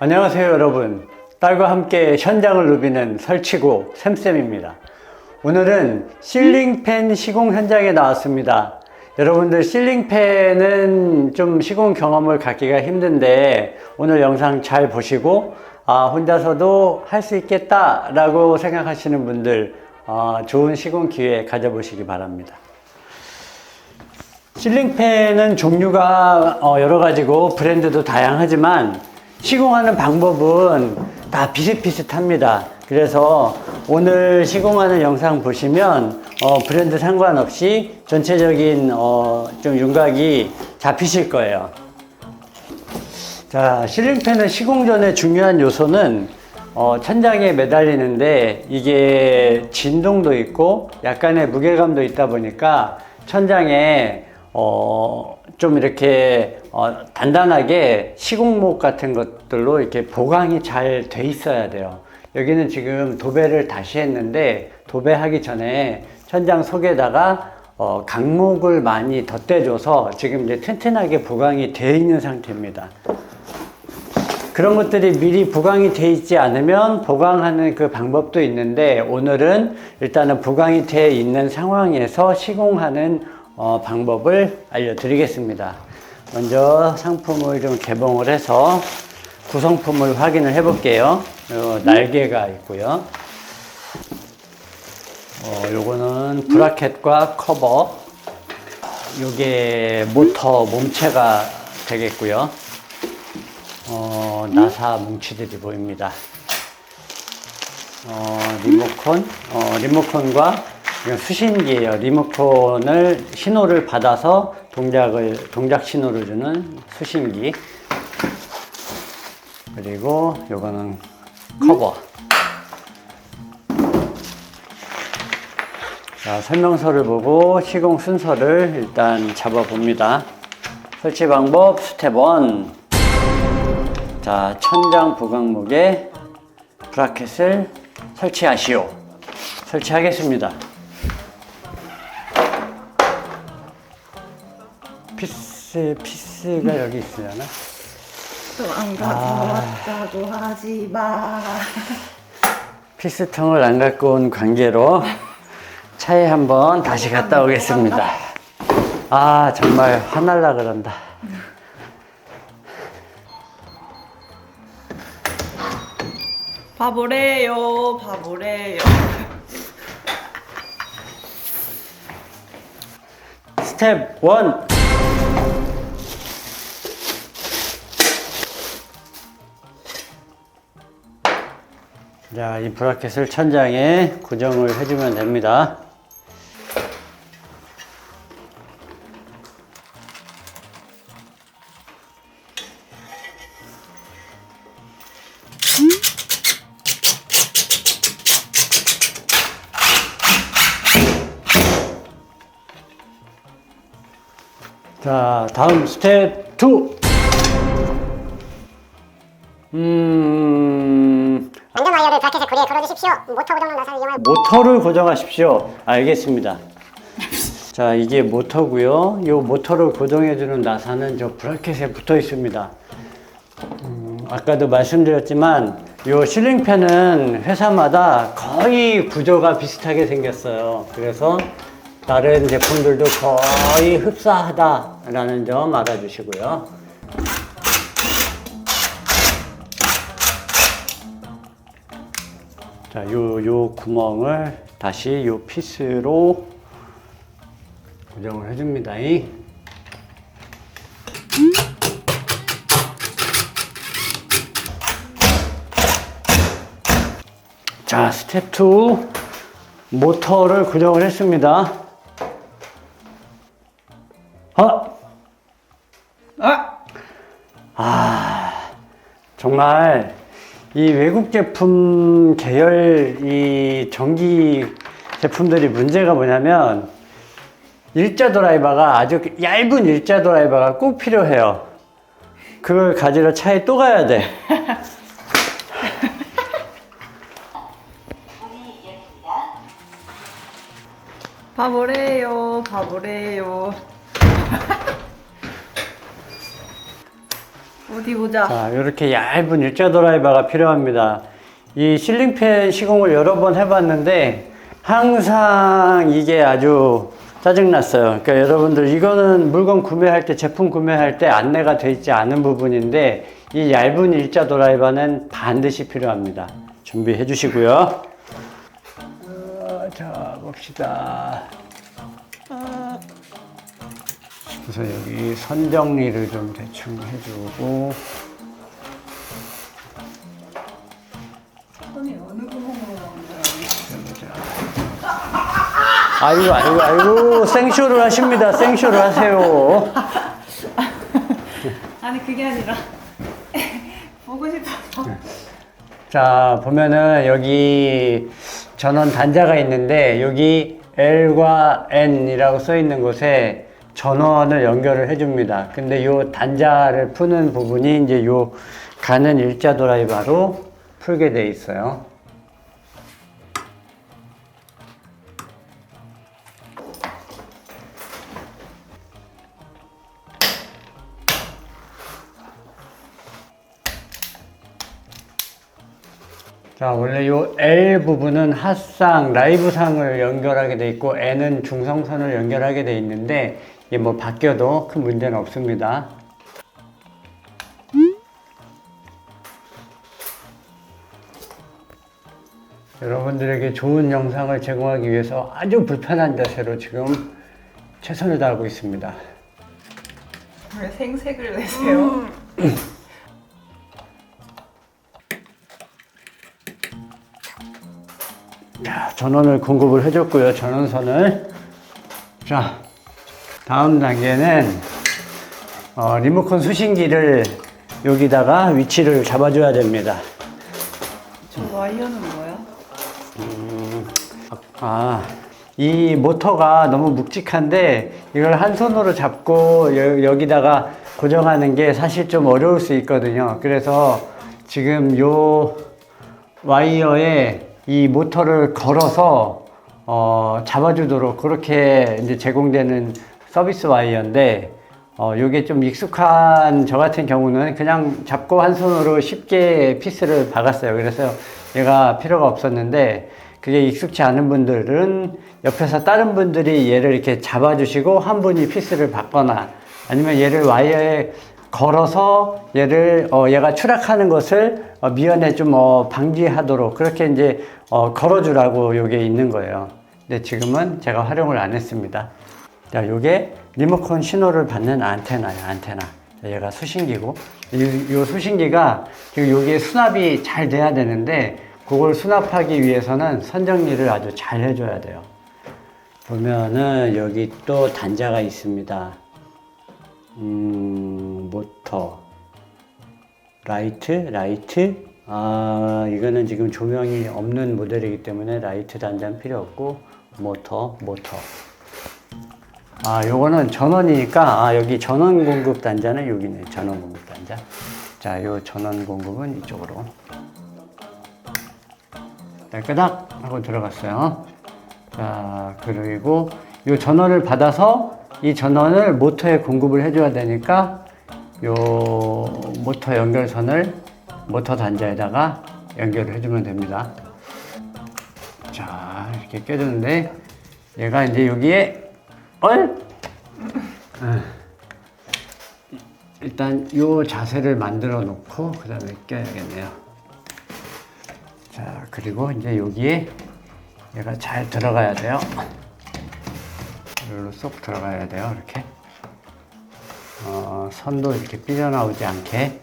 안녕하세요 여러분. 딸과 함께 현장을 누비는 설치고 샘쌤입니다. 오늘은 실링팬 시공 현장에 나왔습니다. 여러분들 실링팬은 좀 시공 경험을 갖기가 힘든데 오늘 영상 잘 보시고 아 혼자서도 할 수 있겠다 라고 생각하시는 분들 아, 좋은 시공 기회 가져보시기 바랍니다. 실링팬은 종류가 어, 여러 가지고 브랜드도 다양하지만 시공하는 방법은 다 비슷비슷합니다. 그래서 오늘 시공하는 영상 보시면 어, 브랜드 상관없이 전체적인 어, 좀 윤곽이 잡히실 거예요. 자, 실링팬은 시공 전에 중요한 요소는 어, 천장에 매달리는데 이게 진동도 있고 약간의 무게감도 있다 보니까 천장에 어, 좀 이렇게 어, 단단하게 시공목 같은 것들로 이렇게 보강이 잘 돼 있어야 돼요. 여기는 지금 도배를 다시 했는데 도배하기 전에 천장 속에다가 어, 강목을 많이 덧대줘서 지금 이제 튼튼하게 보강이 되어 있는 상태입니다. 그런 것들이 미리 보강이 돼 있지 않으면 보강하는 그 방법도 있는데 오늘은 일단은 보강이 돼 있는 상황에서 시공하는 어, 방법을 알려드리겠습니다. 먼저 상품을 좀 개봉을 해서 구성품을 확인을 해 볼게요. 요 날개가 있고요. 어, 요거는 브라켓과 커버. 요게 모터 몸체가 되겠고요. 어, 나사 뭉치들이 보입니다. 어, 리모컨, 어, 리모컨과 수신기예요. 리모컨을 신호를 받아서 동작을 동작 신호를 주는 수신기. 그리고 요거는 커버. 자, 설명서를 보고 시공 순서를 일단 잡아 봅니다. 설치 방법 스텝 1. 자, 천장 보강목에 브라켓을 설치하시오. 설치하겠습니다. 피스, 피스가 여기 있으려나? 또안 가져왔다고 하지 마. 피스통을 안 갖고 온 관계로 차에 한번 다시 갔다 오겠습니다. 아, 정말 화날라 그런다. 바보래요, 바보래요. 스텝 1. 자, 이 브라켓을 천장에 고정을 해주면 됩니다. 자, 다음 스텝 2. 와이어를 브라켓의 고리에 걸어주십시오. 모터 고정용 나사를 이용하여 모터를 고정하십시오. 알겠습니다. 자, 이게 모터고요. 이 모터를 고정해주는 나사는 저 브라켓에 붙어 있습니다. 음, 아까도 말씀드렸지만 이 실링팬은 회사마다 거의 구조가 비슷하게 생겼어요. 그래서 다른 제품들도 거의 흡사하다라는 점 알아주시고요. 자, 요, 요 구멍을 다시 요 피스로 고정을 해줍니다. 자, 스텝 2. 모터를 고정을 했습니다. 아! 아! 정말 이 외국 제품 계열 이 전기 제품들이 문제가 뭐냐면 일자 드라이버가 아주 얇은 일자 드라이버가 꼭 필요해요. 그걸 가지러 차에 또 가야 돼. 바보래요, 바보래요. 어디 보자. 자, 이렇게 얇은 일자 드라이버가 필요합니다. 이 실링팬 시공을 여러 번 해봤는데 항상 이게 아주 짜증났어요. 그러니까 여러분들 이거는 물건 구매할 때 제품 구매할 때 안내가 돼 있지 않은 부분인데 이 얇은 일자 드라이버는 반드시 필요합니다. 준비해 주시고요. 어, 자, 봅시다. 그래서 여기 선 정리를 좀 대충 해주고. 손이 어느 구멍으로 아이고 아이고 아이고. 생쇼를 하십니다. 생쇼를 하세요. 아니 그게 아니라 보고 싶어서. 자 보면은 여기 전원 단자가 있는데 여기 L과 N이라고 써 있는 곳에 전원을 연결을 해줍니다. 근데 요 단자를 푸는 부분이 이제 요 가는 일자 드라이버로 풀게 돼 있어요. 자, 원래 요 L 부분은 핫상, 라이브상을 연결하게 돼 있고 N은 중성선을 연결하게 돼 있는데 이게 뭐 바뀌어도 큰 문제는 없습니다. 여러분들에게 좋은 영상을 제공하기 위해서 아주 불편한 자세로 지금 최선을 다하고 있습니다. 왜 생색을 내세요? 자, 전원을 공급을 해줬고요. 전원선을. 자, 다음 단계는 어, 리모컨 수신기를 여기다가 위치를 잡아줘야 됩니다. 저 와이어는 뭐야? 아, 이 모터가 너무 묵직한데 이걸 한 손으로 잡고 여, 여기다가 고정하는 게 사실 좀 어려울 수 있거든요. 그래서 지금 요 와이어에 이 모터를 걸어서 어, 잡아주도록 그렇게 이제 제공되는 서비스 와이어인데 어, 요게 좀 익숙한 저 같은 경우는 그냥 잡고 한 손으로 쉽게 피스를 박았어요. 그래서 얘가 필요가 없었는데 그게 익숙치 않은 분들은 옆에서 다른 분들이 얘를 이렇게 잡아주시고 한 분이 피스를 박거나 아니면 얘를 와이어에 걸어서 얘를 어, 얘가 추락하는 것을 어, 미연에 좀 어, 방지하도록 그렇게 이제 어, 걸어주라고 요게 있는 거예요. 근데 지금은 제가 활용을 안 했습니다. 자, 요게 리모컨 신호를 받는 안테나예요, 안테나. 자, 얘가 수신기고, 이, 요 수신기가 지금 여기에 수납이 잘 돼야 되는데, 그걸 수납하기 위해서는 선정리를 아주 잘 해줘야 돼요. 보면은 여기 또 단자가 있습니다. 음, 모터, 라이트, 라이트. 아, 이거는 지금 조명이 없는 모델이기 때문에 라이트 단자는 필요 없고, 모터, 모터. 아, 요거는 전원이니까, 아, 여기 전원 공급 단자는 여기네. 전원 공급 단자. 자, 요 전원 공급은 이쪽으로. 깔끄닥 하고 들어갔어요. 자, 그리고 요 전원을 받아서 이 전원을 모터에 공급을 해줘야 되니까 요 모터 연결선을 모터 단자에다가 연결을 해주면 됩니다. 자, 이렇게 껴주는데 얘가 이제 여기에 얼 아. 일단 요 자세를 만들어 놓고 그 다음에 껴야겠네요. 자, 그리고 이제 여기에 얘가 잘 들어가야 돼요. 여기로 쏙 들어가야 돼요. 이렇게. 어, 선도 이렇게 삐져나오지 않게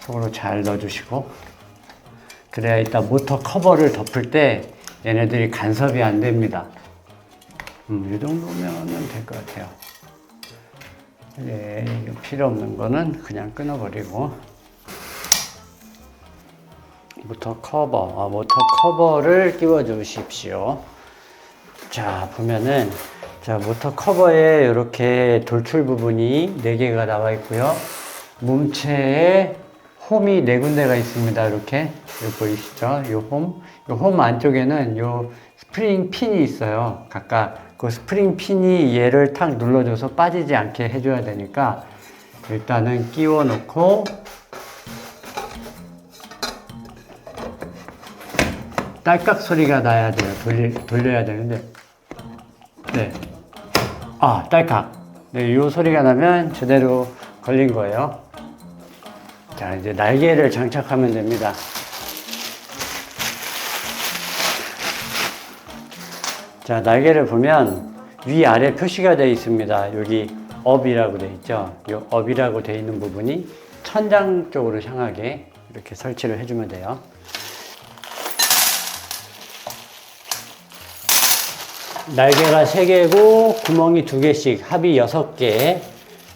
속으로 잘 넣어주시고. 그래야 이따 모터 커버를 덮을 때 얘네들이 간섭이 안 됩니다. 음, 이 정도면 될 것 같아요. 예, 필요 없는 거는 그냥 끊어버리고. 모터 커버, 아, 모터 커버를 끼워 주십시오. 자, 보면은, 자, 모터 커버에 이렇게 돌출 부분이 4개가 나와 있고요. 몸체에 홈이 네 군데가 있습니다. 이렇게. 이거 보이시죠? 이 홈. 이홈 안쪽에는 이 스프링 핀이 있어요. 각각. 그 스프링 핀이 얘를 탁 눌러줘서 빠지지 않게 해줘야 되니까 일단은 끼워 놓고 딸깍 소리가 나야 돼요. 돌리, 돌려야 되는데. 네. 아, 딸깍. 네, 이 소리가 나면 제대로 걸린 거예요. 자, 이제 날개를 장착하면 됩니다. 자, 날개를 보면 위아래 표시가 되어 있습니다. 여기 업이라고 되어 있죠. 이 업이라고 되어 있는 부분이 천장 쪽으로 향하게 이렇게 설치를 해주면 돼요. 날개가 3개고 구멍이 2개씩 합이 6개.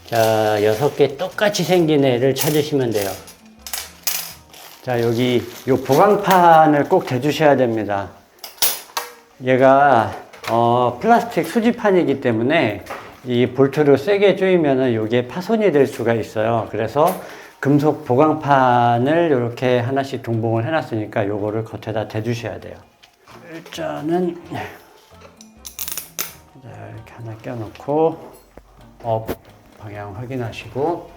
자, 6개 똑같이 생긴 애를 찾으시면 돼요. 자, 여기 요 보강판을 꼭 대주셔야 됩니다. 얘가 어, 플라스틱 수지판이기 때문에 이 볼트를 세게 조이면은 이게 파손이 될 수가 있어요. 그래서 금속 보강판을 이렇게 하나씩 동봉을 해놨으니까 요거를 겉에다 대주셔야 돼요. 일단은 자, 이렇게 하나 껴놓고 업 방향 확인하시고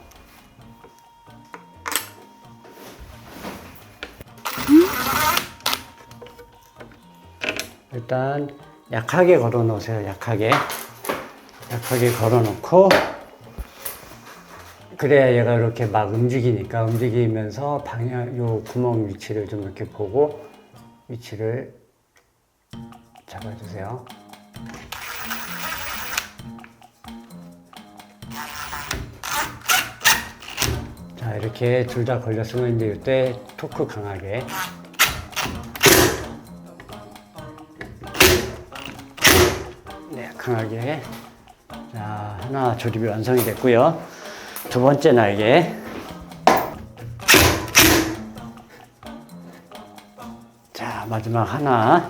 일단 약하게 걸어 놓으세요. 약하게. 약하게 걸어 놓고 그래야 얘가 이렇게 막 움직이니까 움직이면서 방향 요 구멍 위치를 좀 이렇게 보고 위치를 잡아주세요. 자 이렇게 둘 다 걸렸으면 이제 이때 토크 강하게 강하게. 자, 하나 조립이 완성이 됐고요. 두 번째 날개. 자, 마지막 하나.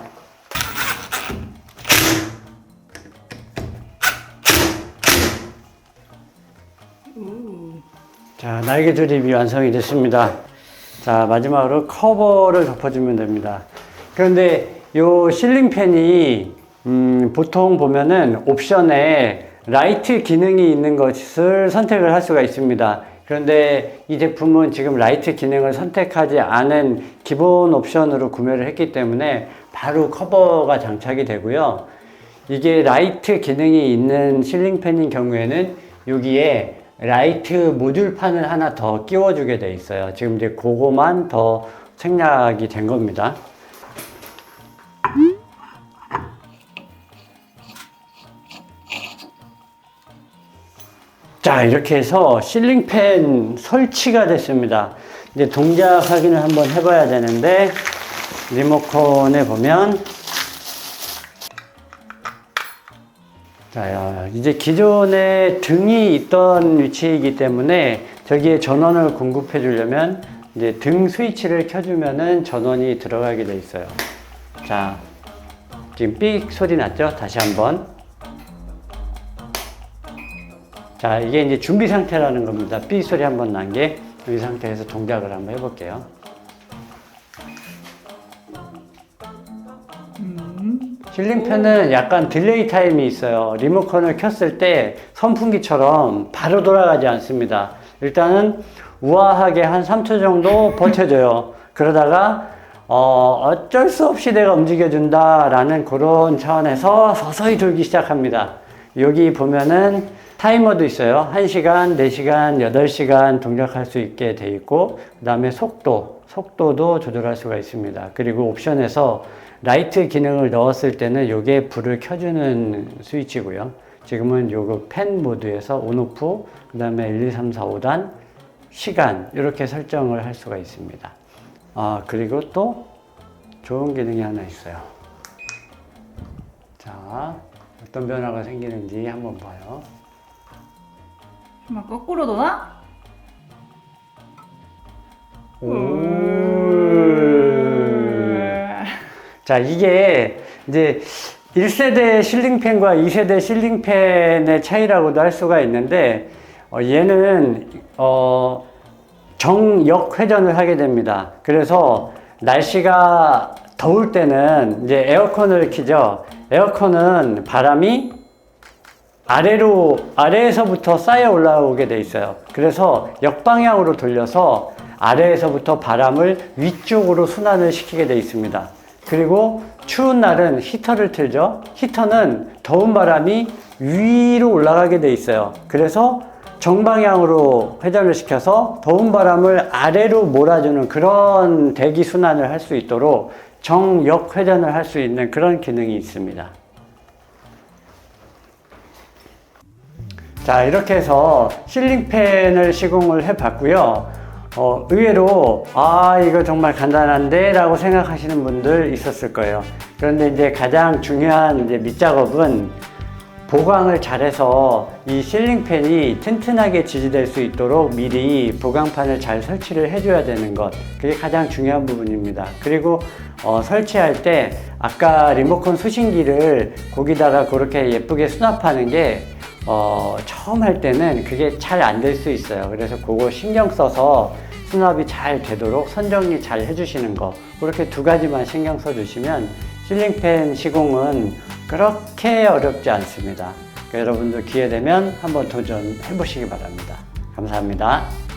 자, 날개 조립이 완성이 됐습니다. 자, 마지막으로 커버를 덮어주면 됩니다. 그런데 요 실링팬이 음, 보통 보면은 옵션에 라이트 기능이 있는 것을 선택을 할 수가 있습니다. 그런데 이 제품은 지금 라이트 기능을 선택하지 않은 기본 옵션으로 구매를 했기 때문에 바로 커버가 장착이 되고요. 이게 라이트 기능이 있는 실링팬인 경우에는 여기에 라이트 모듈판을 하나 더 끼워주게 돼 있어요. 지금 이제 그거만 더 생략이 된 겁니다. 자, 이렇게 해서 실링팬 설치가 됐습니다. 이제 동작 확인을 한번 해봐야 되는데, 리모컨에 보면, 자, 야, 이제 기존에 등이 있던 위치이기 때문에 저기에 전원을 공급해 주려면 이제 등 스위치를 켜주면은 전원이 들어가게 돼 있어요. 자, 지금 삑 소리 났죠? 다시 한번. 자, 이게 이제 준비 상태라는 겁니다. 삐 소리 한 번 난 게 이 상태에서 동작을 한번 해볼게요. 실링팬은 약간 딜레이 타임이 있어요. 리모컨을 켰을 때 선풍기처럼 바로 돌아가지 않습니다. 일단은 우아하게 한 3초 정도 버텨줘요. 그러다가 어, 어쩔 수 없이 내가 움직여준다라는 그런 차원에서 서서히 돌기 시작합니다. 여기 보면은 타이머도 있어요. 1시간, 4시간, 8시간 동작할 수 있게 돼 있고, 그 다음에 속도, 속도도 조절할 수가 있습니다. 그리고 옵션에서 라이트 기능을 넣었을 때는 이게 불을 켜주는 스위치고요. 지금은 요거 펜 모드에서 온오프, 그 다음에 1, 2, 3, 4, 5단, 시간, 이렇게 설정을 할 수가 있습니다. 아, 그리고 또 좋은 기능이 하나 있어요. 자, 어떤 변화가 생기는지 한번 봐요. 정말 거꾸로 도나? 자, 이게 이제 1세대 실링팬과 2세대 실링팬의 차이라고도 할 수가 있는데, 어, 얘는, 어, 정역 회전을 하게 됩니다. 그래서 날씨가 더울 때는 이제 에어컨을 키죠. 에어컨은 바람이 아래로 아래에서부터 쌓여 올라오게 돼 있어요. 그래서 역방향으로 돌려서 아래에서부터 바람을 위쪽으로 순환을 시키게 돼 있습니다. 그리고 추운 날은 히터를 틀죠. 히터는 더운 바람이 위로 올라가게 돼 있어요. 그래서 정방향으로 회전을 시켜서 더운 바람을 아래로 몰아주는 그런 대기 순환을 할 수 있도록 정역 회전을 할 수 있는 그런 기능이 있습니다. 자, 이렇게 해서 실링팬을 시공을 해 봤고요. 어, 의외로, 아, 이거 정말 간단한데? 라고 생각하시는 분들 있었을 거예요. 그런데 이제 가장 중요한 이제 밑작업은 보강을 잘해서 이 실링팬이 튼튼하게 지지될 수 있도록 미리 보강판을 잘 설치를 해줘야 되는 것. 그게 가장 중요한 부분입니다. 그리고 어, 설치할 때 아까 리모컨 수신기를 거기다가 그렇게 예쁘게 수납하는 게 어, 처음 할 때는 그게 잘 안 될 수 있어요. 그래서 그거 신경 써서 수납이 잘 되도록 선정리 잘 해주시는 거. 그렇게 두 가지만 신경 써주시면 실링팬 시공은 그렇게 어렵지 않습니다. 그러니까 여러분들 기회 되면 한번 도전해 보시기 바랍니다. 감사합니다.